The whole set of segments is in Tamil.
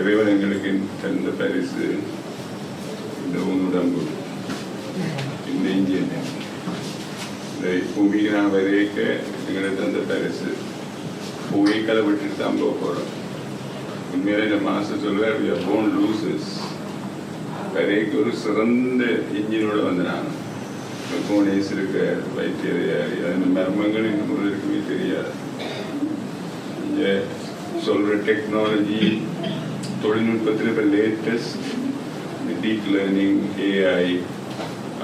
இறைவன் எங்களுக்கு தந்த பரிசு இந்த உடம்பு இந்த இன்ஜின் இந்த பூமிக்கு நான் வரையக்க எங்களுக்கு தந்த பரிசு. கதை விட்டுட்டு தான் போக போகிறோம் உண்மையிலே இந்த மாதம் are born losers. வரைக்கு ஒரு சிறந்த இன்ஜினோட வந்து நான். கோனேஸ் இருக்க வைத்தியர் அந்த மர்மங்கள் இன்னும் இருக்குமே தெரியாது. இங்கே சொல்கிற டெக்னாலஜி தொழில்நுட்பத்தில் இப்போ latest deep learning AI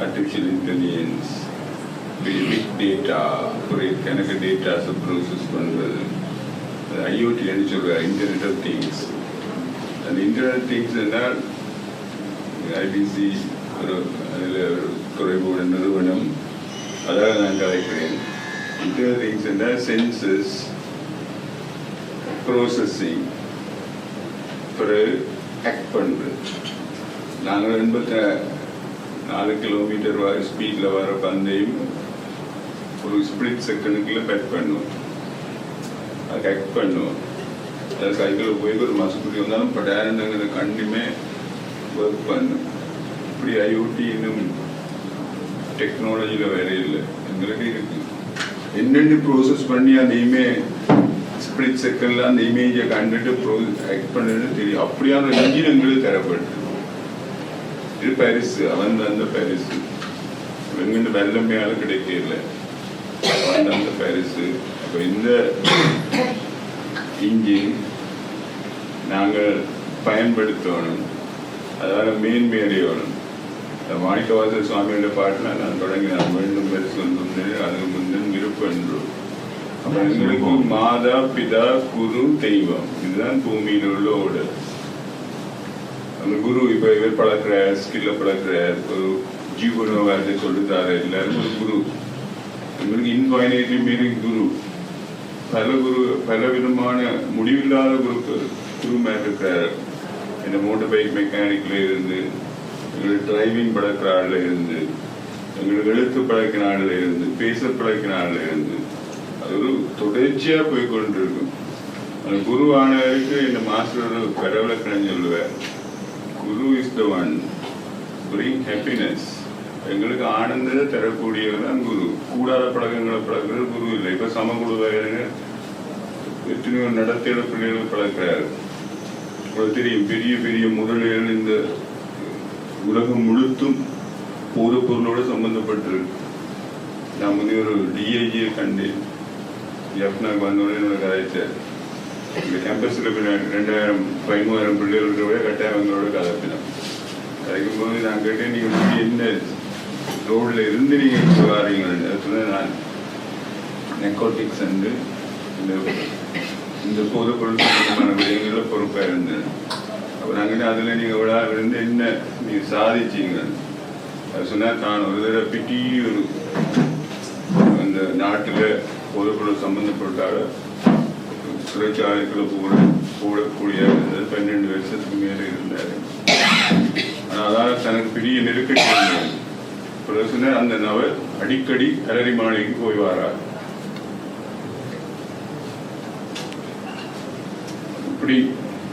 artificial intelligence big data ஒரு கணக்கு டேட்டாஸை ப்ரோசஸ் பண்ணுறது ஐஓடின்னு சொல்கிற இன்டர்நெட் ஆஃப் திங்ஸ் அந்த இன்டர்நெட் திங்ஸ் என்றால் ஐபிசி ஒரு அதில் ஒரு துறைபோட நிறுவனம் அதாக நான் கலைக்கிறேன் இன்டர்நெட் திங்ஸ் என்றால் சென்சஸ் ப்ரோசஸிங் பிறகு ஆக்ட் பண்ணுறது நாங்கள் எண்பத்தி நாலு கிலோமீட்டர் வர ஸ்பீடில் வர பந்தையும் ஒரு ஸ்பிளிட் செகண்டுக்குள்ள பெட் பண்ணுவோம். அது ஆக்ட் பண்ணுவோம். அது சைக்கிளில் போய் ஒரு மசக்குட்டி வந்தாலும் படாரண்டுங்கிறது கண்டிமே ஒர்க் பண்ணும். இப்படி ஐஓடி இன்னும் டெக்னாலஜியில் வேற இல்லை. எங்களுக்கு இருக்குது என்னென்னு ப்ரோசஸ் பண்ணி அதையுமே ஸ்பிளிட் செகண்ட்ல அந்த இமேஜை கண்டுட்டு ப்ரோசஸ் ஆக்ட் தெரியும். அப்படியான இன்ஜின் எங்களுக்கு தரப்பட்டு இது பரிசு. அவன் அந்த பரிசு. எங்கிட்ட வெள்ளமையால கிடைக்கல. அவன் அந்த பரிசு. அப்போ இந்த இன்ஜின் நாங்கள் பயன்படுத்தணும். அதாவது மேன்மேறியவனும் இந்த மாணிக்கவாச சுவாமியோட பாட்டில் நான் தொடங்கினேன். மீண்டும் பரிசு வந்து அதுக்கு முந்தின் விருப்பம் என்று. எங்களுக்கு மாதா பிதா குரு தெய்வம். இதுதான் பூமியில் உள்ள ஓடல் அந்த குரு இப்ப இவர் பழக்கிறார் ஸ்கில்ல பழக்கிறார் ஒரு ஜீவனவாதத்தை சொல்லித்தாரு எல்லாரும் ஒரு குரு. எங்களுக்கு இன்ஃபைனைட்லி மீனிங் குரு. பல குரு பல விதமான முடிவில்லாத குரு குரு மேல இருக்கிறார். இந்த மோட்டர் பைக் மெக்கானிக்ல இருந்து எங்களுக்கு டிரைவிங் பழக்கிற ஆள்ல இருந்து எங்களுக்கு எழுத்து பழக்கிற ஆள்ல இருந்து பேச பழக்கிற ஆள்ல இருந்து ஒரு தொடர்ச்சியாக போய் கொண்டிருக்கும் அந்த குரு ஆனவருக்கு இந்த மாஸ்டர் ஒரு கடவுளக்கணம் சொல்லுவார். Guru is the one bring happiness எங்களுக்கு ஆனந்தத்தை தரக்கூடியவர் தான் குரு. கூடாத பழக்கங்களை பழக்கிறது குரு இல்லை. இப்போ சமகுரு வகையில எத்தனையோ நடத்தையில பிள்ளைகள் பழக்கிறாரு. உங்களுக்கு தெரியும் பெரிய பெரிய முதலிகள் இந்த உலகம் முழுத்தும் போது பொருளோடு சம்பந்தப்பட்டிருக்கு. நான் முன்னே ஒரு டிஐஜியை கண்டேன். ஜப்னாக்கு வந்தோடனே என்னோட கதைச்சார் இந்த கேம்பஸில் ரெண்டாயிரம் பதிமூவாயிரம் பிள்ளைகளுக்கு விட கட்டாயங்களோட அவங்களோட கதைப்பினோம் கதைக்கும் போது நான் கேட்டேன் நீங்கள் என்ன ரோடில் இருந்து நீங்கள் வாரீங்கன்னு? அது சொன்னேன் நான் நெக்கோட்டிக்ஸ் என்று இந்த இந்த பொது பொருள் விடயங்களில் பொறுப்பாக இருந்தேன் அப்போ நாங்கள் அதில் நீங்கள் விழா இருந்து என்ன? நீங்கள் சாதிச்சீங்க அது சொன்னால் தான் ஒரு தடவை பிட்டி ஒரு அந்த நாட்டில் பொதுக்குழு சம்பந்தப்பட்டால சிறைச்சாலைக்குள்ள கூட போடக்கூடிய பன்னெண்டு வருஷத்துக்கு மேலே இருந்தார். ஆனால் தனக்கு பெரிய நெருக்கடி பிரச்சனை அந்த நபர் அடிக்கடி அலரி மாளிகைக்கு போய் வாரார். இப்படி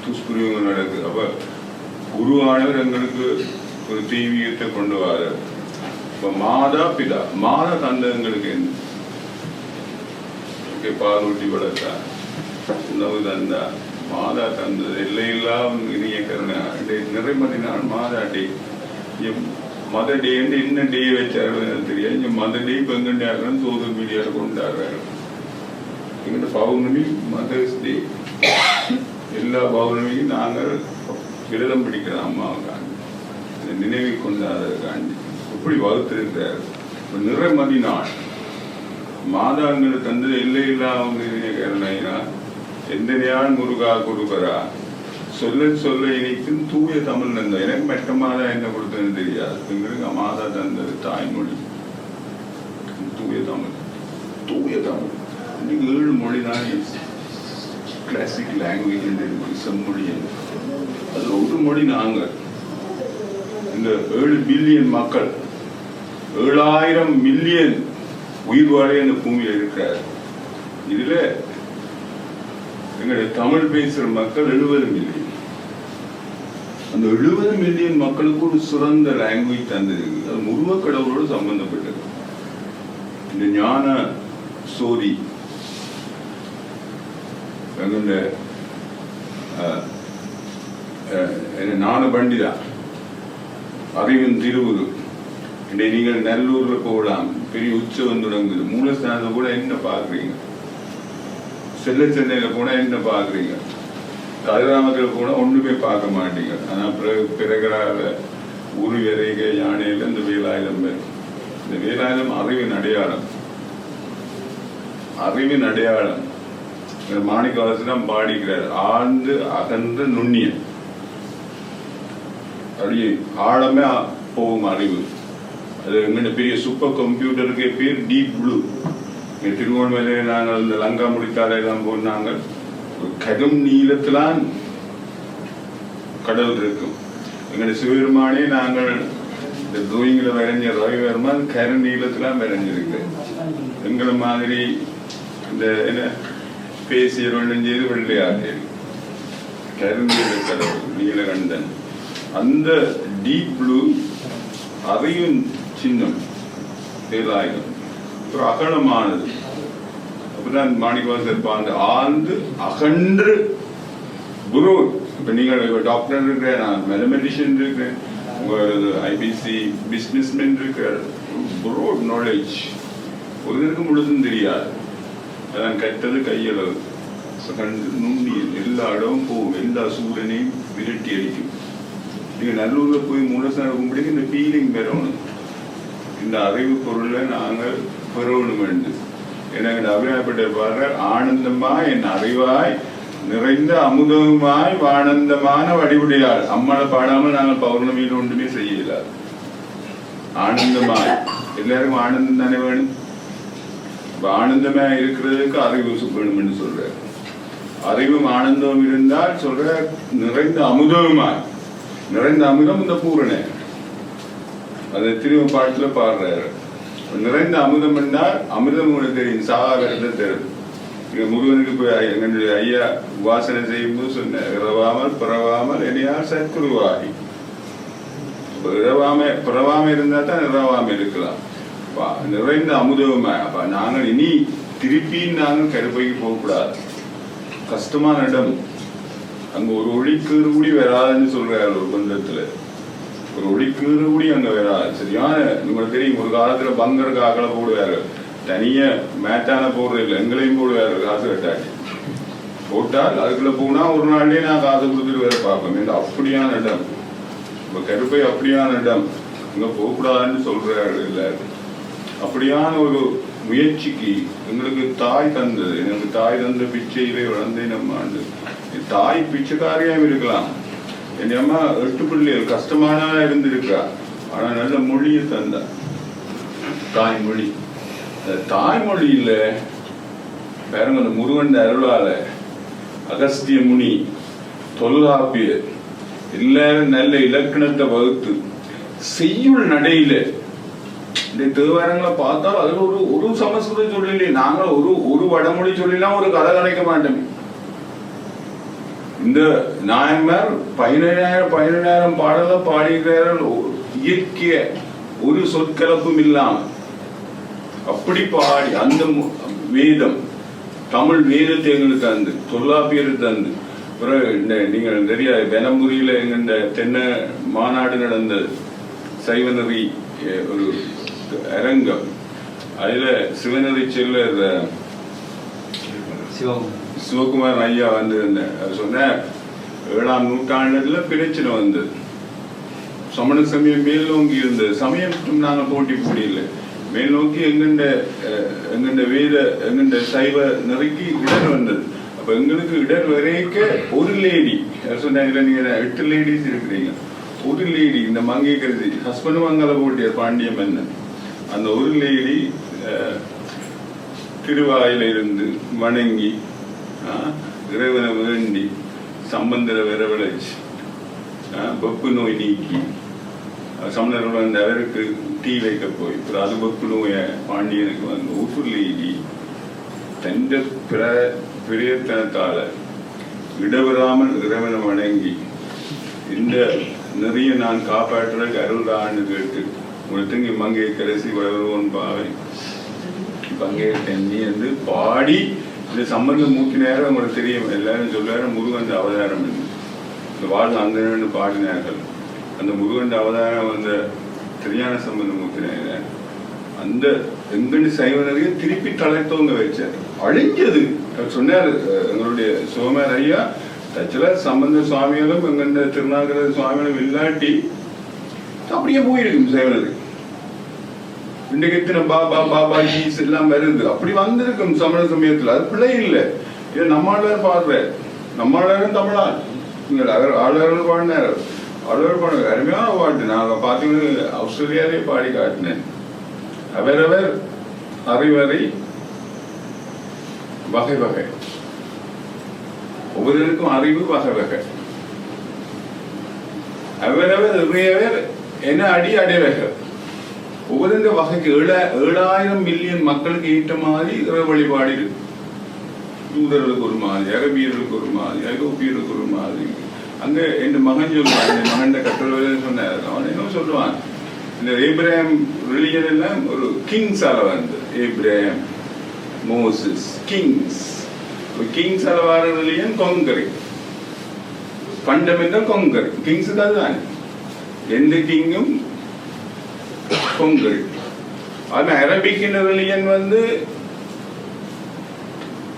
துஷ்பிரயோகம் நடக்குது. அப்ப குருவானவர் எங்களுக்கு ஒரு தெய்வீகத்தை கொண்டு வர. இப்போ மாதா பிதா மாதா தந்த எங்களுக்கு என்ன? ஓகே பாலூட்டி வளர்த்தார் உணவு மாதா தந்தது எல்லையெல்லாம் இனிய கருணை நிறைமதி நாள் மாதா டே. மத டேன்னு என்ன டே வச்சாரு தெரியாது இங்க மத டே இப்ப எங்க ஆகணும் சோதல் கொண்டாடுறாரு எங்கிட்ட பௌர்ணமி மதர்ஸ் டே. எல்லா பௌர்ணமியும் நாங்கள் விரதம் பிடிக்கிறோம் அம்மாவுக்காண்டி நினைவை கொண்டாடுறதுக்காண்டி. இப்படி வகுத்திருக்கிறார். இப்ப நிறைமதி நாள் மாதாங்கள் தந்தது இல்லை இல்லாமல் எந்தனையான் முருகா குருகரா சொல்ல சொல்ல இணைக்கும் தூய தமிழ் நந்தம் எனக்கு மெட்ட மாதா என்ன கொடுத்ததுன்னு தெரியாது. எங்களுக்கு மாதா தந்தது தாய்மொழி. தூய தமிழ். தூய தமிழ். இன்னைக்கு ஏழு மொழி தான் கிளாசிக் லாங்குவேஜ் என்று செம்மொழி அது ஒரு மொழி நாங்கள் இந்த ஏழு பில்லியன் மக்கள். ஏழாயிரம் மில்லியன் உயிர் வாழே அந்த பூமியில் இருக்கிறார் இதுல எங்களுடைய தமிழ் பேசுற மக்கள் எழுபது மில்லியன் அந்த எழுபது மில்லியன் மக்களுக்கு ஒரு சிறந்த லாங்குவேஜ் தந்தது. அது முருக கடவுளோடு சம்பந்தப்பட்டது. இந்த ஞான சோதி எங்களுடைய அஹ், அஹ், என்ன ஞான பண்டிதா அறிவின் திருவுரு. நீங்கள் நல்லூர்ல போகலாம். பெரிய உற்சவம் தொடங்குது. மூலஸ்தானத்தை கூட என்ன பாக்குறீங்க செல்ல சென்னையில போனா என்ன பாக்குறீங்க கதிராமத்தில் போனா ஒண்ணுமே பார்க்க மாட்டீங்க. ஆனா பிறகு பிறகுறாத உரு எறைக யானையில இந்த வேலாயுதம் இந்த வேலாயுதம் அறிவின் அடையாளம். அறிவின் அடையாளம். மாணிக்கவாசனம் பாடிக்கிறார். ஆழ்ந்து அகன்ற நுண்ணியன் அப்படியே ஆழமே போகும் அறிவு. அது எங்கள்ட பெரிய சூப்பர் கம்ப்யூட்டருக்கு பேர் டீப் ப்ளூ இங்கே திருவோணமலையில நாங்கள் இந்த லங்கா முடித்தாலை எல்லாம் போனாங்க. ஒரு கடும் நீளத்திலான் கடல் இருக்கும். எங்களுடைய சிவபெருமானே நாங்கள் இந்த ட்ரோயிங்கில் வரைஞ்ச ரவிவர்மன் கரு நீளத்திலாம் வரைஞ்சிருக்கு எங்களை மாதிரி இந்த என்ன பேசிய ரெண்டும் செய்து வெள்ளையார்கள் கருநீல கடவுள் நீலகண்டன். அந்த டீப் ப்ளூ அதையும் சின்னம் வேலாயுதம் ஒரு அகலமானது. அப்படிதான் மாணிக்கவாசர் இருப்பாங்க ஆழ்ந்து அகன்று குரு இப்ப நீங்கள் டாக்டர் இருக்கிறேன் நான் மேத்தமெட்டிஷியன் இருக்கிறேன் உங்களது ஐபிசி பிசினஸ்மேன் இருக்கிறார். ப்ரோட் நாலேஜ் ஒருவருக்கு முழுதும் தெரியாது. அதான் கட்டது கையளவு. கண்டு நுண்ணியல். எல்லா இடமும் போகும். எல்லா சூழனையும் விரட்டி அடிக்கும். நீங்க நல்லூர்ல போய் மூலஸ்தானம் கும்பிடுங்க இந்த ஃபீலிங் பெறணும் இந்த அறிவு பொருளை நாங்கள் பெறணும் என்று. எனக்கு அபிநாயப்பட்ட ஆனந்தமாய் என் அறிவாய் நிறைந்த அமுதமாய் ஆனந்தமான வடிவுடையாள் அம்மாவை பாடாமல் நாங்கள் பௌர்ணமியில் ஒன்றுமே செய்யல. ஆனந்தமாய் எல்லாருக்கும் ஆனந்தம் தானே வேணும்? ஆனந்தமா இருக்கிறதுக்கு அறிவு வேணும்னு சொல்ற அறிவும் ஆனந்தம் இருந்தால் சொல்ற நிறைந்த அமுதமாய் நிறைந்த அமுதம் இந்த பூரணை. அது திரும்ப பாட்டுல பாடுறாரு. நிறைந்த அமுதம் என்றால் அமிர்தம் உங்களுக்கு தெரியும் சாகரத்தை தெரியும். இங்க முருகனுக்கு போய் எங்களுடைய ஐயா வாசனை செய்யும்போது சொன்னேன் இரவாமல் பிறவாமல் என்னையார் சத்குருவாகி. இரவாம பிறவாம இருந்தா தான் இரவாம இருக்கலாம். நிறைந்த அமுதமா அப்ப நாங்கள் இனி திருப்பி நாங்கள் கருப்பைக்கு போகக்கூடாது. கஷ்டமான இடம். அங்க ஒரு ஒளிக்கீறு கூடி வராதுன்னு சொல்றாரு ஒரு பந்தத்துல ஒரு ஒளிக்கீறு கூடி அங்க வேற. சரியான உங்களுக்கு தெரியும் ஒரு காலத்துல பங்கர் அகல போடுவாரு. தனிய மேட்டான போடுறது இல்லை எங்களையும் போடுவாரு காசு கட்டாட்டி போட்டால் அதுக்குள்ள போனா ஒரு நாள்லயே நான் காசு கொடுத்துட்டு வேற பார்ப்பேன். இந்த அப்படியான இடம். இப்ப கருப்பை அப்படியான இடம். இங்கே போகக்கூடாதுன்னு சொல்றாரு இல்லை அப்படியான ஒரு முயற்சிக்கு எங்களுக்கு தாய் தந்தது. எனக்கு தாய் தந்த பிச்சையிலே வளர்ந்தேன் நம்ம ஆண்டு தாய் பிச்சைக்காரியாம் இருக்கலாம். என் அம்மா எட்டு பிள்ளைகள் கஷ்டமானவா இருந்திருக்கா ஆனா நல்ல மொழியை தந்தா. தாய்மொழி. தாய்மொழியில பாருங்க அந்த முருகன் அருளால அகஸ்திய முனி தொல்காப்பிய எல்லாரும் நல்ல இலக்கணத்தை வகுத்து செய்யுள் நடையில. இந்த தேவாரங்களை பார்த்தா அதுல ஒரு ஒரு சமஸ்கிருத சொல்லலையே நாங்கள் ஒரு ஒரு வடமொழி சொல்லிலாம் ஒரு கதை கலைக்க மாட்டோம். இந்த நாயன்மார் பதினேழாயிரம் பதினேழாயிரம் பாடல பாடிக்கிறார்கள் ஒரு இயற்கைய ஒரு சொற்கலப்பும் இல்லாம அப்படி பாடி அந்த மு- வேதம் தமிழ் வேதத்தை எங்களுக்கு தந்து தொல்லாப்பியர் தந்து. பிறகு இந்த நீங்கள் தெரியாது பெனம்புரியில எங்க தென்னை மாநாடு நடந்தது. சைவநெறி ஒரு அரங்கம். அதுல சிவநெறி செல்ல சிவம் சிவகுமார் ஐயா வந்திருந்தேன் அவர் சொன்னார் ஏழாம் நூற்றாண்டுல பிரச்சனை வந்தது. சமண சமயம் மேல் நோக்கி இருந்தது. சமயம் நாங்கள் போட்டி போடியில்லை மேல் நோக்கி எங்கண்ட அஹ், எங்கண்ட வேத எங்கண்ட சைவ நெருக்கி இடர் வந்தது. அப்ப எங்களுக்கு இடர் வரைக்க ஒரு லேடி சொன்னாங்க நீங்க? எட்டு லேடிஸ் இருக்கிறீங்க. ஒரு லேடி இந்த மங்கை கருதி ஹஸ்பண்ட் மங்கள போட்டியார் பாண்டிய மன்னன். அந்த ஒரு லேடி திருவாயில இருந்து வணங்கி இறைவனை வேண்டி சம்பந்தர வரவழைச்சு ஆ, வெப்பு நோய் நீக்கி ஆ, சமணர்கள் வந்து அவருக்கு டீ வைக்க போய் அது வெப்பு நோயை பாண்டியனுக்கு வந்து ஊற்றுலீடி தந்த பிர பிரயத்தனத்தால இடவிடாமல் இறைவனை வணங்கி இந்த நிறைய நான் காப்பாற்றுறதுக்கு அருள்தான்னு கேட்டு உங்களுக்கு மங்கையை மங்கை கரசி வளருவோன் பாவை. பங்கே தண்ணி வந்து பாடி இந்த சம்பந்த மூக்கி நேரம் உங்களுக்கு தெரியும். எல்லாரும் சொல்றாரு முருகன் அவதாரம் இந்த வாழ் அந்த பாடினார்கள். அந்த முருகன் அவதாரம் வந்த திருஞான சம்பந்த மூக்கினாங்க அந்த எங்கன்னு சைவனரையே திருப்பி தலைத்தவங்க வச்சார். அழிஞ்சது. அவர் சொன்னார் எங்களுடைய சோமர் ஐயா தச்சில சம்பந்த சுவாமிகளும் எங்கண்ட திருநாகர சுவாமிகளும் இல்லாட்டி அப்படியே போயிருக்கும் சைவனருக்கு இன்றைக்கு எத்தனை பாபா பாபா ஜீஸ் எல்லாம் வருது? அப்படி வந்திருக்கும் சமண சமயத்துல. அது பிள்ளை இல்லை. இது நம்மளார் பாடுற நம்மளாரும் தமிழால் நீங்கள் அவர் ஆளுநர்கள் பாடினார். ஆளுநர் பாடுங்க அருமையான பாட்டு. நான் பார்த்தீங்கன்னா ஆஸ்திரேலியாலே பாடி காட்டினேன். அவரவர் அறிவறை வகை வகை. ஒவ்வொருவருக்கும் அறிவு வகை வகை. அவரவர் இறையவர் என்ன அடி அடைவர்கள் ஒவ்வொரு வகைக்கு ஏழ ஏழாயிரம் மில்லியன் மக்களுக்கு ஏற்ற மாதிரி இறை வழிபாடு இருக்கு. யூதர்களுக்கு ஒரு மாதிரி அரபியர்களுக்கு ஒரு மாதிரி ஐரோப்பியர்களுக்கு ஒரு மாதிரி. அங்க என் மகன் சொல்லுவான் என் மகன் கட்டுரை சொன்னார். அவன் என்ன சொல்லுவான். இந்த ஏப்ரஹாம் ரிலிஜன் எல்லாம் ஒரு கிங்ஸ் வந்து ஏப்ரஹாம் மோசஸ் கிங்ஸ் கிங்ஸ் வர ரிலிஜன் கொங்கரி. ஃபண்டமெண்டல் கொங்கரி. கிங்ஸ் தான் எந்த கிங்கும் பொங்கல் ஆனா அரபிக் ரிலிஜன் வந்து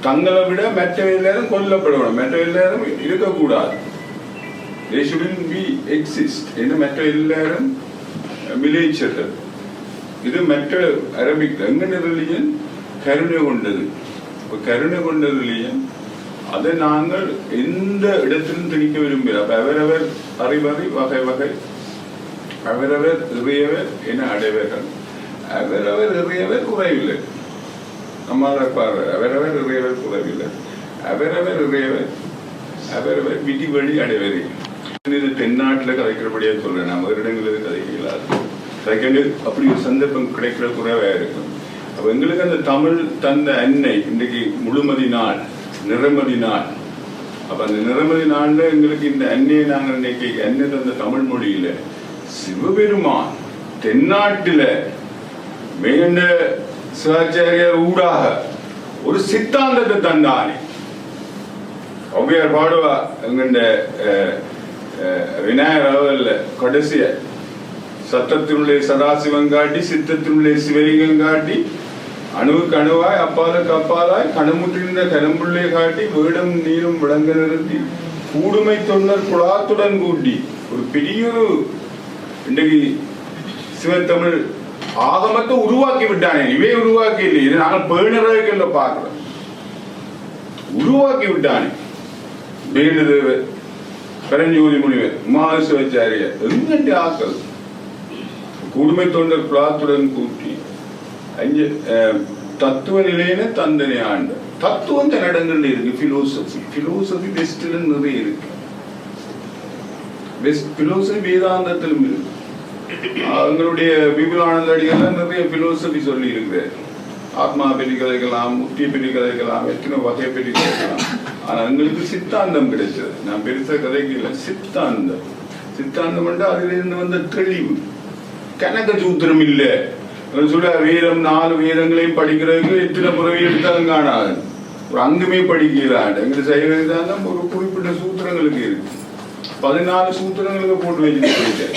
தங்களை விட மற்ற எல்லாரும் கொல்லப்படணும். மற்ற எல்லாரும் இருக்கக்கூடாது. தே ஷுடன் பி எக்ஸிஸ்ட் என்ன மற்ற எல்லாரும் மிலேச்சர்கள் இது மற்ற அரபிக் எங்கன ரிலிஜன் கருணை கொண்டது. இப்போ கருணை கொண்ட ரிலிஜன் அதை நாங்கள் எந்த இடத்திலும் திணிக்க விரும்புகிறோம் அப்போ அவரவர் அறிவறி வகை வகை அவரவர் இறையவர் என அடைவர்கள். அவரவர் இறையவர் குறைவில்லை. நம்மால பாரு அவரவர் இறையவர் குறைவில்லை. அவரவர் இறையவர் அவரவர் விதி வழி அடைவரை. இது தென்னாட்டுல கதைக்கிறபடியா சொல்றேன். நான் வேறு இடங்களில் கதைக்கலாது கதைக்க அப்படி ஒரு சந்தர்ப்பம் கிடைக்கிற குறைவா இருக்கும். அப்ப எங்களுக்கு அந்த தமிழ் தந்த அன்னை இன்றைக்கு முழுமதி நாள் நிறமதி நாள். அப்ப அந்த நிறமதி நாள்ல எங்களுக்கு இந்த அன்னையை நாங்கள் இன்னைக்கு அன்னை தந்த தமிழ் மொழியில் சிவபெருமான் தென்னாட்டில மேண்ட சிவாச்சாரியார் ஊடாக ஒரு சித்தாந்தத்தை தந்தானே. ஔவையார் பாடுவா எங்கண்ட விநாயகர் அளவில் கடைசிய சத்தத்தினுள்ளே சதாசிவம் காட்டி சித்தத்தினுள்ளே சிவலிங்கம் காட்டி அணுவுக்கு அணுவாய் அப்பாலுக்கு அப்பாலாய் கணமுற்றிருந்த கரும்புள்ளே காட்டி வீடும் நீரும் விளங்க நிறுத்தி கூடுமை தொண்டர் குழாத்துடன் கூட்டி ஒரு பெரிய ஒரு இன்றைக்கு சிவத்தமிழ் ஆகமத்தை உருவாக்கி விட்டானே இவே உருவாக்கி இல்லை. இது நாங்கள் பேணுறதுக்கு பார்க்கிறோம். உருவாக்கி விட்டானே. வேண்டுதேவர் பரஞ்சோதி முனிவர் உமாசிவாச்சாரியர் எங்கண்டு ஆக்கள்? குடுமை தொண்டர் பிளாத்துடன் கூட்டி அஞ்சு தத்துவ நிலையின தந்தனை ஆண்டு. தத்துவம் தன் இருக்கு பிலோசபி பிலோசபி வெஸ்ட்ல நிறைய இருக்கு. பிலோசபி வேதாந்தத்திலும் இருக்கு அவங்களுடைய விபுலானந்த அடிகள்லாம் நிறைய பிலோசபி சொல்லி இருக்கிறார் ஆத்மா பற்றி கதைக்கலாம் முக்தியை பற்றி கதைக்கலாம் எத்தனை வகையை பற்றி கதைக்கலாம் ஆனா எங்களுக்கு சித்தாந்தம் கிடைச்சது நான் பெருசா கதைக்கல சித்தாந்தம். சித்தாந்தம் என்றால் அதுல இருந்து வந்த தெளிவு. கனக சூத்திரம் இல்லை. சொல்ல வீரம் நாலு வீரங்களையும் படிக்கிறவங்க எத்தனை புறவை எடுத்தாலும் காணாது. ஒரு அங்குமே படிக்கிறான் எங்களுக்கு சைவ வேதாந்தம் ஒரு குறிப்பிட்ட சூத்திரங்களுக்கு இருக்கு. பதினாலு சூத்திரங்களுக்கு போட்டு வச்சுட்டு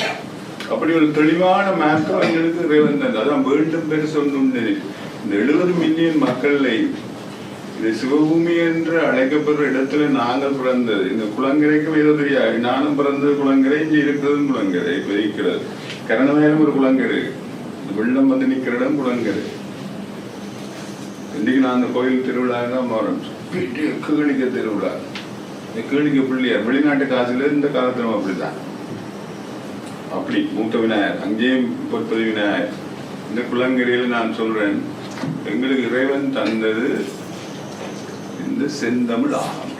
அப்படி ஒரு தெளிவான மேக்கம் எங்களுக்கு இறைவன் அதான் வேண்டும் பெருசு சொல்லணும்னு. இந்த எழுபது மில்லியன் மக்களை இந்த சிவபூமி என்று அழைக்கப்படுற இடத்துல நாங்கள் பிறந்தது. இந்த குளங்கரைக்கு ஏதோ தெரியாது. நானும் பிறந்தது குளங்கரை இங்க இருக்கிறதும் குளங்கரை இப்போ இருக்கிறது கரணவேலம் ஒரு குளங்கரை வெள்ளம் வந்து நிற்கிற இடம் குளங்கரை இன்னைக்கு நான் அந்த கோயில் திருவிழா தான் போறோம் பெரிய கீழிக்க திருவிழா. இந்த கீழிக்க பிள்ளையார் வெளிநாட்டு காசுல இந்த காலத்துல அப்படிதான். அப்படி மூத்த விநாயகர் அங்கேயும் பொற்பது விநாயகர். இந்த குளங்கரையில் நான் சொல்றேன் எங்களுக்கு இறைவன் தந்தது இந்த செந்தமிழ் ஆகம்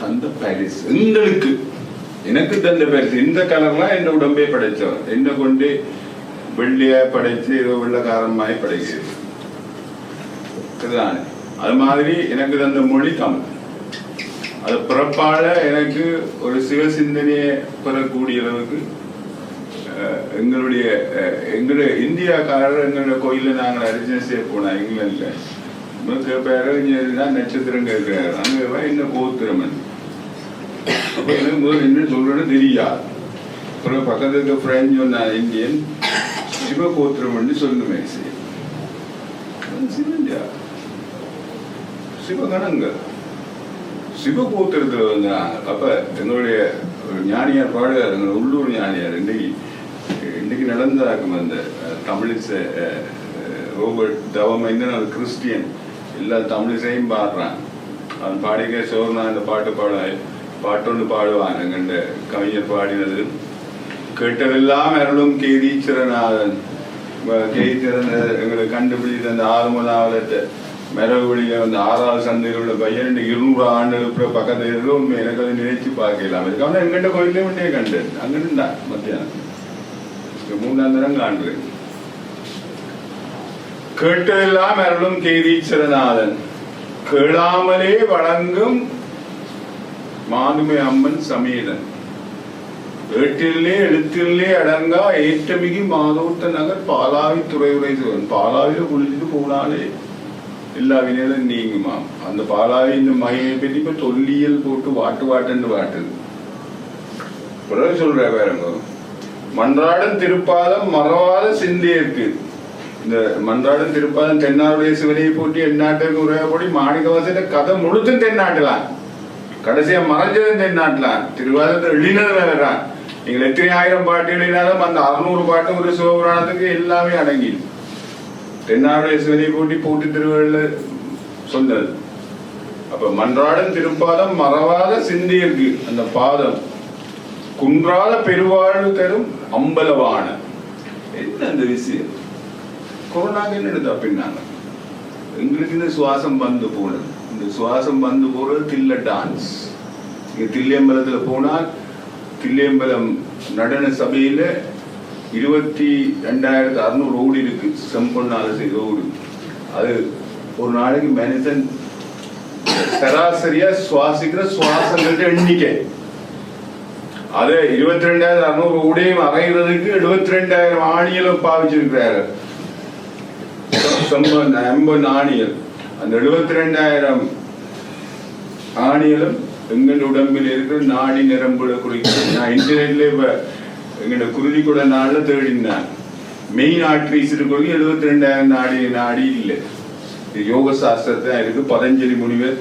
தந்த பாரிஸ். எங்களுக்கு எனக்கு தந்த பாரிஸ். இந்த கலர்லாம் என் உடம்பே படைச்சவன் என்ன கொண்டு வெள்ளியா படைச்சு ஏதோ வெள்ளக்காரமாய் படைக்கிறது. இதுதானே. அது மாதிரி எனக்கு தந்த மொழி தமிழ். அது பிறப்பால எனக்கு ஒரு சிவ சிந்தனையை பெறக்கூடிய அளவுக்கு எங்களுடைய அஹ், எங்களுடைய இந்தியாக்காரர் எங்களுடைய கோயிலில் நாங்கள் அரிஜின செய்ய போனோம் இங்கிலாந்துல உங்களுக்கு பேரறிஞர் தான் நட்சத்திரம் கேட்கிறாரு. அங்கே என்ன கோத்திரமன்? அப்ப எனக்கு என்ன சொல்றேன்னு தெரியாது அப்புறம் பக்கத்துல இருக்க ஃப்ரெண்ட் சொன்னார் இந்தியன் சிவகோத்திரம்னு சொல்லணுமே சரி. அது சிவன்யா சிவகோத்திரத்தில் வந்தாங்க அப்ப எங்களுடைய ஒரு ஞானியார் பாடுகார் எங்கள் உள்ளூர் ஞானியார் இன்னைக்கு இன்னைக்கு நடந்ததாக்கும் அந்த அஹ், தமிழிச ரோபர்ட் தவமைந்தன் அது கிறிஸ்டியன். எல்லா தமிழிசையும் பாடுறான் அவன் பாடிக்க சோர்னா இந்த பாட்டு பாட பாட்டொன்று பாடுவான். எங்கண்ட கவிஞர் பாடினது. கேட்டதெல்லாம் அருளும் கேதீச்சரநாதன் கேதீச்சரன் எங்களுக்கு கண்டுபிடித்த அந்த ஆறும மெரவழிய அந்த ஆறாவது சந்தையில் உள்ள பையன் ரெண்டு இருநூறு ஆண்டுகளுக்கு பக்கத்தில் இருக்கும் எனக்கு அதை நினைச்சு பார்க்கலாம் இருக்கு அவன் எங்கிட்ட கோயிலே ஒன்றே கண்டு. அங்கிட்டு தான் மத்தியானம். மூணாம் தரம் காண்டு கேட்டதெல்லாம் அருளும் கேதீச்சரநாதன் கேளாமலே வழங்கும் மாதுமை அம்மன் சமீதன் ஏட்டிலே எழுத்திலே அடங்கா ஏற்றமிகி மாதோட்ட நகர் பாலாவி துறையுரை பாலாவில குளிச்சுட்டு போனாலே எல்லா வினையிலும் நீங்குமாம். அந்த பாலாவி இந்த மகிமை பற்றி இப்ப தொல்லியல் போட்டு வாட்டு வாட்டுன்னு வாட்டுது பிறகு சொல்ற பாருங்க. மன்றாடன் திருப்பாதம் மறவாத சிந்தியருக்கு இந்த மன்றாடும் திருப்பாதம் தென்னாருடைய சிவனையை போட்டி எந்நாட்டுக்கு உரையப்படி மாணிக்கவாசன கதை முழுத்தும் தென்னாட்டுலான் கடைசியா மறைஞ்சதும் தென்னாட்டுலான் திருவாதத்தை எழுதினதுல வர்றான் நீங்கள் எத்தனை ஆயிரம் பாட்டு எழுதினாலும் அந்த அறுநூறு பாட்டு ஒரு சிவபுராணத்துக்கு எல்லாமே அடங்கி தென்னாருடைய சிவனை கூட்டி போட்டி திருவள்ளுல சொன்னது. அப்ப மன்றாடன் திருப்பாதம் மறவாத சிந்தியருக்கு அந்த பாதம். குன்றாத பெருவாழ்வு தரும் அம்பலவான என்ன அந்த விஷயம்? கொரோனாக்கு என்ன தப்பினாங்க எங்களுக்கு இந்த சுவாசம் வந்து போனது. இந்த சுவாசம் வந்து போறது தில்ல டான்ஸ் இங்க தில்லியம்பலத்துல போனால் தில்லியம்பலம் நடன சபையில இருபத்தி ரெண்டாயிரத்து அறுநூறு ரோடு இருக்கு. செம்பொன்னால செய்த ஓடு. அது ஒரு நாளைக்கு மனிதன் சராசரியா சுவாசிக்கிற சுவாசங்கள்ட்ட எண்ணிக்கை. அது இருபத்தி ரெண்டாயிரத்தி அறுநூறு ஊடையும் அறையிறதுக்கு எழுபத்தி ரெண்டாயிரம் ஆணியலும் பாவிச்சிருக்கிறாரு. செம்பன் எண்பது ஆணியல் அந்த எழுபத்தி ரெண்டாயிரம் ஆணியலும் எங்கள் உடம்பில் இருக்கிற நாடி நிரம்புல குறிக்கிறது நான் இன்டர்நெட்ல இப்ப எங்களோட குருதி கூட நாள்ல தேடினேன் மெயின் ஆர்ட்ரிஸ் இருக்கிறது எழுபத்தி ரெண்டாயிரம் நாடி நாடி இல்லை. யோக சாஸ்திரத்தை இருக்கு. பதஞ்சலி முனிவர்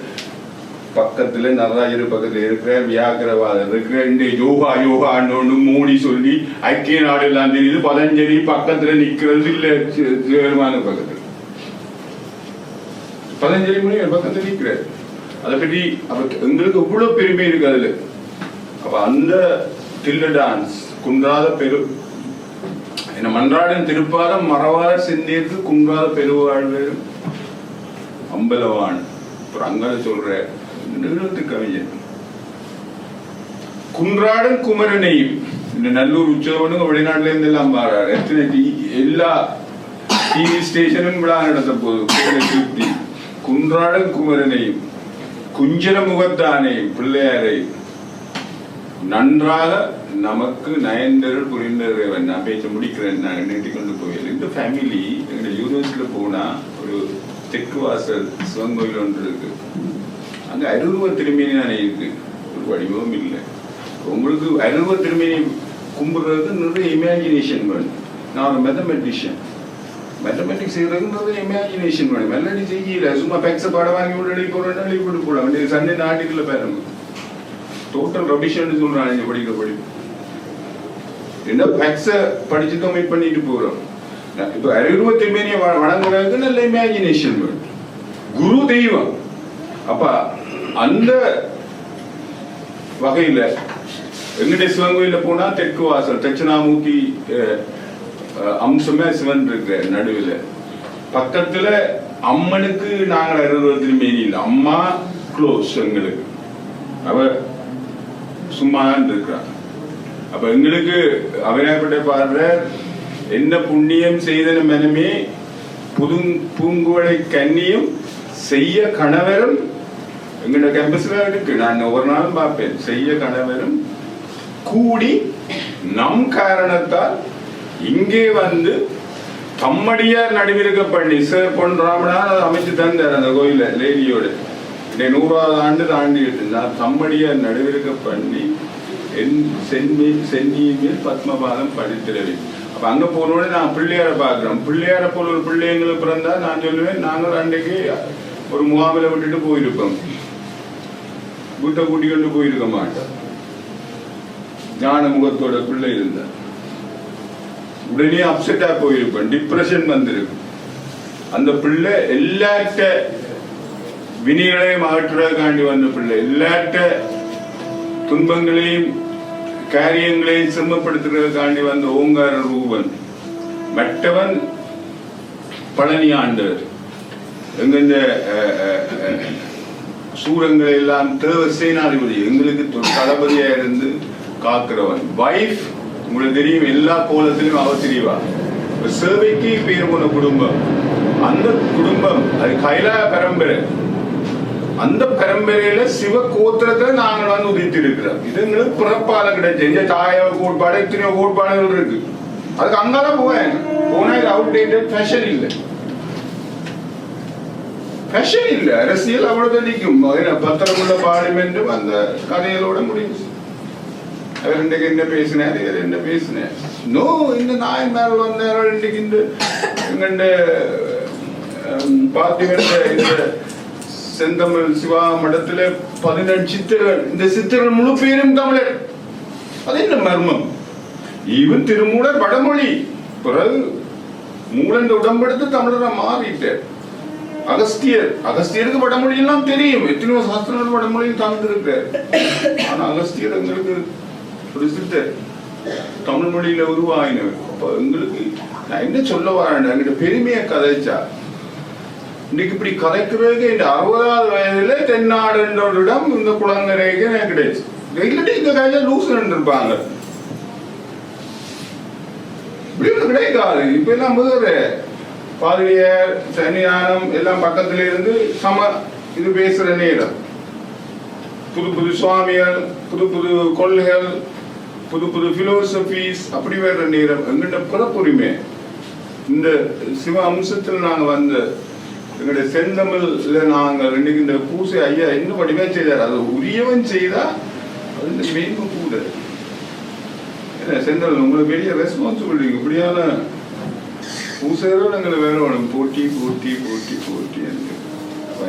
பக்கத்துல நடராஜர் பக்கத்துல இருக்கிற வியாகரவாதம் இருக்கிற இந்த யோகா யோகா ஒண்ணு மூடி சொல்லி ஐக்கிய நாடு எல்லாம் தெரியுது. பதஞ்சலி பக்கத்துல நிக்கிறது இல்ல. சேருமான பக்கத்துல. பதஞ்சலி முனிவர் பக்கத்துல நிக்கிறார். அதை பற்றி அப்ப எங்களுக்கு எவ்வளவு பெருமை இருக்கு அதுல. அப்ப அந்த தில்ல டான்ஸ் குன்றாத பெரு என்ன மன்றாடன் திருப்பாதம் மறவாத சிந்தியது குன்றாத பெருவாழ்வு அம்பலவான். அப்புறம் அங்க சொல்ற நிறுவத்து கவிஞர் குன்றாடன் குமரனையும் இந்த நல்லூர் உற்சவனுங்க வெளிநாட்டுல இருந்து எல்லாம் பாடுறாரு எத்தனை டி- எல்லா டிவி ஸ்டேஷனும் விழா நடத்த போகுது. சுத்தி. குன்றாடன் குமரனையும் குஞ்சர முகத்தானையும் பிள்ளையாரையும். நன்றாக நமக்கு நயந்தர்கள் புரிந்தவன் நான் பேச்ச முடிக்கிறேன் நான் நீட்டி கொண்டு போயில இந்த ஃபேமிலி எங்க யூனிவர்சிட்டியில் போனால் ஒரு தெற்கு வாசல் சிவன் கோயில் ஒன்று இருக்கு. அங்கே அருவ திருமேனி தானே இருக்கு. ஒரு வடிவம் இல்லை. உங்களுக்கு அருவ திருமேனி கும்பிடுறதுக்கு நிறைய இமேஜினேஷன் வேணும். நான் ஒரு மேத்தமெட்டிஷியன் மேத்தமெட்டிக்ஸ் செய்யறதுக்கு நிறைய இமேஜினேஷன் வேணும். மெல்லடி செய்யல. சும்மா பெக்ஸ பாட வாங்கி விட்டு எழுதி போறேன் எழுதி போட்டு போடலாம் சண்டே நாட்டுக்குள்ள பேரங்க. டோட்டல் ரபிஷன் சொல்றாங்க. படிக்கிற படிப்பு. என்ன ஃபேக்ஸ படிச்சு கமிட் பண்ணிட்டு போகிறோம் இப்போ இப்ப அறிவுருவ திருமேனியை வணங்குறதுக்கு நல்ல இமேஜினேஷன் வேணும். குரு தெய்வம். அப்ப அந்த வகையில எங்கிட்ட சிவன் கோயில போனா தெற்கு வாசல் தட்சிணாமூர்த்தி அம்சமே சிவன் இருக்கிற நடுவில். பக்கத்துல அம்மனுக்கு நாங்கள் அறுபது திருமேனி இல்லை. அம்மா க்ளோஸ் எங்களுக்கு. அவ சும்மா தான் இருக்கிறான் அப்ப எங்களுக்கு அவராப்பட்ட பாடுற என்ன புண்ணியம் செய்தன மனமே புது பூங்குவளை கன்னியும் செய்ய கணவரும் எங்களோட கேம்பஸ்ல இருக்கு. நான் ஒவ்வொரு நாளும் பார்ப்பேன். செய்ய கணவரும் கூடி நம் காரணத்தால் இங்கே வந்து தம்மடியார் நடுவிருக்க பண்ணி சார் பொன் ராமநாதன் அமைச்சு தந்தார் அந்த கோயில லேடியோட. நூறாவது ஆண்டு தாண்டிட்டு நான் தம்மடியார் நடுவிருக்க பண்ணி என் சென்மி சென்னியின் பத்மபாதம் படித்திரவி அப்ப அங்க போனோட நான் பிள்ளையாரை பாக்குறேன் பிள்ளையார போல ஒரு பிள்ளைங்களுக்கு பிறந்தா நான் சொல்லுவேன் நாங்கள் அன்றைக்கு ஒரு முகாமில விட்டுட்டு போயிருப்போம் வீட்டை கூட்டி கொண்டு போயிருக்க மாட்டோம். ஞான முகத்தோட பிள்ளை இருந்தா உடனே அப்செட்டா போயிருப்பேன். டிப்ரெஷன் வந்திருக்கும். அந்த பிள்ளை எல்லாட்ட வினிகளையும் அகற்றுறதுக்காண்டி வந்த பிள்ளை. எல்லாட்ட துன்பங்களையும் காரியங்களை சிரமப்படுத்துறதுக்காண்டி வந்த ஓங்கார ரூபன். மற்றவன் பழனி ஆண்டவர். எங்க இந்த சூரங்களை எல்லாம் தேவ சேனாதிபதி எங்களுக்கு தளபதியா இருந்து காக்கிறவன். வைஃப் உங்களுக்கு தெரியும் எல்லா கோலத்திலும் அவ தெரியவா சேவைக்கு பேர் போன குடும்பம். அந்த குடும்பம் அது கைலா பரம்பரை. அந்த பரம்பரையில சிவ கோத்திரத்தை நாங்கள் வந்து உதித்து இருக்கிறோம் இது எங்களுக்கு பிறப்பால கிடைச்சு எங்க தாய கோட்பாடு எத்தனையோ கோட்பாடுகள் இருக்கு. அதுக்கு அங்கால போவேன். போனா இது அவுடேட்டட் ஃபேஷன் இல்லை. ஃபேஷன் இல்ல. அரசியல் அவ்வளவு நிற்கும். பத்திரமுள்ள பார்லிமெண்ட் அந்த கதைகளோட முடிஞ்சு அவர் இன்றைக்கு என்ன பேசினார்? இவர் என்ன பேசினார்? நோ இந்த நாயன்மார்கள் வந்தார்கள் இன்றைக்கு இந்த எங்கண்ட பார்த்திபன்ற இந்த செந்தமிழ் சிவா மடத்துல பதினெட்டு சித்தர்கள் இந்த சித்தர்கள் முழு பேரும் தமிழர். அது என்ன மர்மம்? இவன் திருமூலர் வடமொழி. பிறகு மூலந்த உடம்பெடுத்து தமிழரா மாறிட்டார். அகஸ்தியர். அகஸ்தியருக்கு வடமொழி எல்லாம் தெரியும். எத்தனையோ சாஸ்திரங்கள் வடமொழியில் தந்திருக்கிறார் ஆனா அகஸ்தியர் எங்களுக்கு ஒரு சித்தர் தமிழ் மொழியில உருவாயினவர். அப்ப எங்களுக்கு நான் என்ன சொல்ல வரேன்? எங்கிட்ட பெருமையை கதைச்சா. இன்னைக்கு இப்படி கதைக்கிறதுக்கு இந்த அறுபதாவது வயதுல தென்னாடுன்றவரிடம் இந்த குழந்தைக்கு எனக்கு கிடைச்சு இல்லாட்டி இந்த கையில லூஸ் இருப்பாங்க இப்படி கிடைக்காது இப்ப எல்லாம் முதல்ல பாதிரியார் சன்னிதானம் எல்லாம் பக்கத்துல இருந்து சம இது பேசுற நேரம். புது புது சுவாமிகள் புது புது கொள்கைகள் புது புது பிலோசபிஸ் அப்படி வேற நேரம். எங்கிட்ட பிறப்புரிமை. இந்த சிவ அம்சத்தில் நாங்க வந்த எங்களுடைய செந்தமிழ்ல நாங்கள் இன்னைக்கு இந்த பூசை ஐயா என்ன வடிவா செய்தார்? அது உரியவன் செய்தா அது இந்த மேன்மை கூட என்ன செந்தமிழ் உங்களுக்கு பெரிய ரெஸ்பான்சிபிலிட்டி இப்படியான பூசைகளோட எங்களை வேற வேணும். போட்டி போட்டி போட்டி போட்டி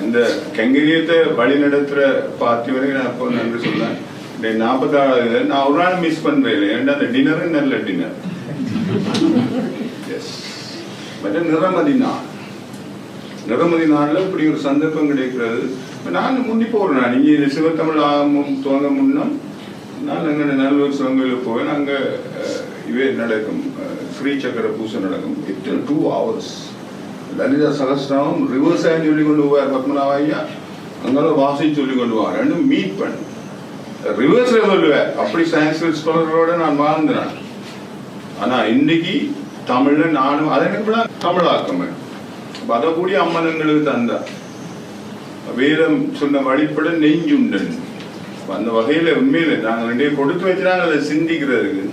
இந்த கங்கரியத்தை வழி நடத்துற பார்ட்டி வரைக்கும் நான் அப்போ நன்றி சொல்றேன். நாற்பத்தாறு நாற்பத்தாறாவது நான் ஒரு நாள் மிஸ் பண்றேன் ஏன்னா அந்த டின்னரும் நல்ல டின்னர் எஸ் மற்ற நிறமதி நான். நிறமதி நாளில் இப்படி ஒரு சந்தர்ப்பம் கிடைக்கிறது. நான் முன்னி போகிறேன் நான். இங்கே இந்த சிவத்தமிழ் ஆகமும் துவங்க முன்னம் நான் அங்கே நல்லூர் சிவங்கோயிலுக்கு போவேன். அங்கே இவே நடக்கும் ஸ்ரீ சக்கர பூசை நடக்கும். இத்தனை டூ ஹவர்ஸ் லலிதா சகஸ்ரம் ரிவர்ஸாக சொல்லி கொண்டு போவார் பத்மநாப ஐயா. அங்கெல்லாம் வாசி சொல்லி கொண்டு போவார். ரெண்டும் மீட் பண்ணு. ரிவர்ஸ்ல சொல்லுவேன் அப்படி சயின்ஸ் ஸ்காலரோட நான் வாழ்ந்தேன் ஆனா இன்னைக்கு தமிழ்ல நானும் அதை எனக்கு தமிழாக்கம் அதை கூடிய அம்மனங்களுக்கு தந்தார் வேதம் சொன்ன வழிபட நெஞ்சுண்டன். அந்த வகையில உண்மையில நாங்க ரெண்டே கொடுத்து வச்சுனா அதை சிந்திக்கிறதுக்கு.